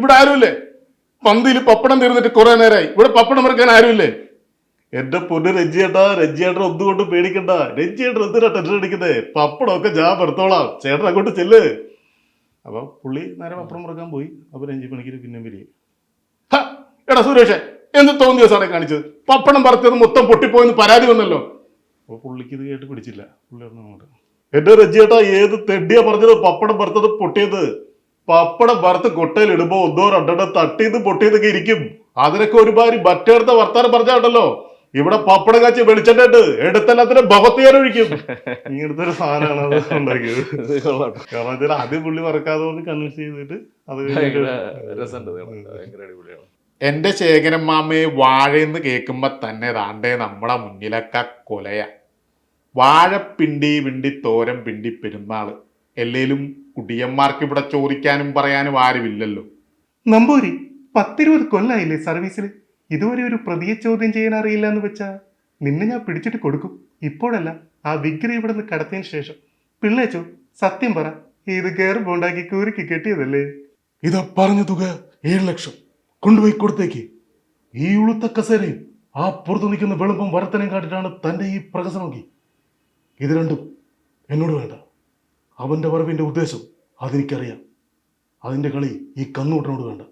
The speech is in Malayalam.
ഇവിടെ ആരുമില്ലേ? പന്തിയിൽ പപ്പടം തീർന്നിട്ട് കുറെ നേരമായി ഇവിടെ പപ്പടം ഇറക്കാൻ ആരുമില്ലേ? എന്റെ പൊന്ന് രഞ്ജിയേട്ടാ രഞ്ജിയേട്ടൻ ഒന്നുകൊണ്ട് പേടിക്കണ്ട. രഞ്ജിയേട്ടൻ എന്തിനാ ടെൻഷൻ അടിക്കുന്നേ? പപ്പടം ഒക്കെ ഞാൻ എടുത്തോളാം ചേട്ടൻ അങ്ങോട്ട് ചെല്ല്. അപ്പൊ പുള്ളി നേരെ പപ്പടം മുറക്കാൻ പോയി. അപ്പൊ രഞ്ജി പണിക്കര് പിന്നെ വരിക എടാ സുരേഷേ എന്ത് തോന്നിയ സാറേ കാണിച്ചത്? പപ്പടം പറത്തിയത് മൊത്തം പൊട്ടിപ്പോയെന്ന് പരാതി വന്നല്ലോ. അപ്പൊ പുള്ളിക്ക് ഇത് കേട്ട് പിടിച്ചില്ല. പുള്ളി പറഞ്ഞു അങ്ങോട്ട്. എന്റെ രഞ്ജിയേട്ടാ ഏത് തെണ്ടിയാ പറഞ്ഞത്? പപ്പടം പറത്തത് പൊട്ടിയത്. പപ്പടം വറുത്ത് കൊട്ടയിൽ ഇടുമ്പോ ഒന്നോ രണ്ടെണ്ണോ തട്ടിയത് പൊട്ടിയതൊക്കെ ഇരിക്കും. അതിനൊക്കെ ഒരുമാതിരി മറ്റേടുത്ത വർത്താനം പറഞ്ഞാണ്ടല്ലോ ഇവിടെ പപ്പടം കാച്ചി വെളിച്ചെണ്ണ ഉണ്ട് എടുത്തെല്ലാത്തിനും ഭവത്തിയാൻ ഒഴിക്കും. ഇങ്ങനത്തെ ഒരു സാധനമാണ് അത് ഉണ്ടാക്കിയത്. കാരണം വെച്ചാൽ ആദ്യം പുള്ളി മറക്കാതെ കൊണ്ട് കൺവിൻസ് ചെയ്തിട്ട് അത്. അടിപൊളിയാണ്. എന്റെ ശേഖരൻ മാമയെ വാഴയെന്ന് കേൾക്കുമ്പോ തന്നെ താണ്ടേ നമ്മുടെ മുന്നിലൊക്കെ കൊലയ. വാഴപ്പിണ്ടി വിണ്ടി തോരം പിണ്ടി പെരുന്നാൾ. എല്ലേലും കുടിയന്മാർക്ക് ഇവിടെ ചോദിക്കാനും പറയാനും ആരുമില്ലല്ലോ. നമ്പൂരി പത്തിരുപത് കൊല്ലായില്ലേ സർവീസിൽ ഇതുവരെ ഒരു പ്രതിയെ ചോദ്യം ചെയ്യാൻ അറിയില്ല എന്ന് വെച്ചാ നിന്നെ ഞാൻ പിടിച്ചിട്ട് കൊടുക്കും. ഇപ്പോഴല്ല ആ വിഗ്രഹം ഇവിടെ നിന്ന് കടത്തിയതിന് ശേഷം. പിള്ളേച്ചോ സത്യം പറ ഇത് കയറുമ്പോ ബോണ്ടാക്കി കൂരിക്ക് കെട്ടിയതല്ലേ? ഇതാ പറഞ്ഞ തുക ഏഴ് ലക്ഷം. കൊണ്ടുപോയി കൊടുത്തേക്ക്. ഈ ഉളുത്ത കസേരയും ആ പുറത്തു നിൽക്കുന്ന വെളുപ്പം വരത്തനെയും കാട്ടിട്ടാണ് തന്റെ ഈ പ്രകസനമൊക്കെ ഇത് രണ്ടും എന്നോട് വേണ്ട. അവന്റെ വരവിന്റെ ഉദ്ദേശം അതെനിക്കറിയാം. അതിന്റെ കളി ഈ കണ്ണൂട്ടനോട് വേണ്ട.